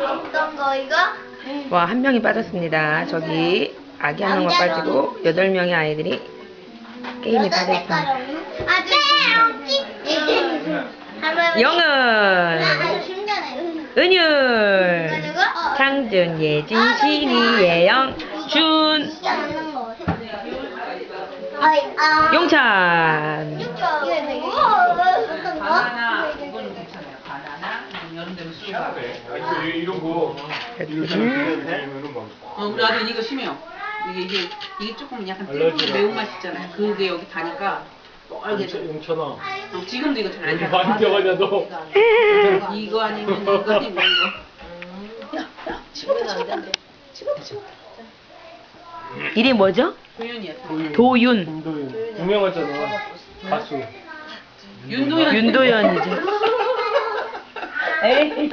어떤 거 이거? 와, 한 명이 빠졌습니다. 저기 아기 한 명만 빠지고 여덟 명의 아이들이 게임이 다 됐어. 아주 할머니. 영은. 은율, 상준, 예진, 신이, 예영, 준. 아이, 아. 용찬. 이거 되게 어떤 거? 바나나 이거는 괜찮아요. 바나나 아, 이런 거 이거 이런 거 어 우리 아들 이거 심해요. 이게 이게 이게 조금 약간 알러지가. 뜨거운 매운맛 있잖아요. 그게 여기 다니까 빨개 져. 용천아 어, 지금도 이거 잘 어디 안 많이 껴가냐 너 이거 아니면 이거 아니면 이거. 야, 야, 집어도 안 된대. 집어도 집어. 이름이 뭐죠? 도윤이야. 도윤. 김도윤 유명하잖아 가수 윤도현. 윤도현이죠. 에이.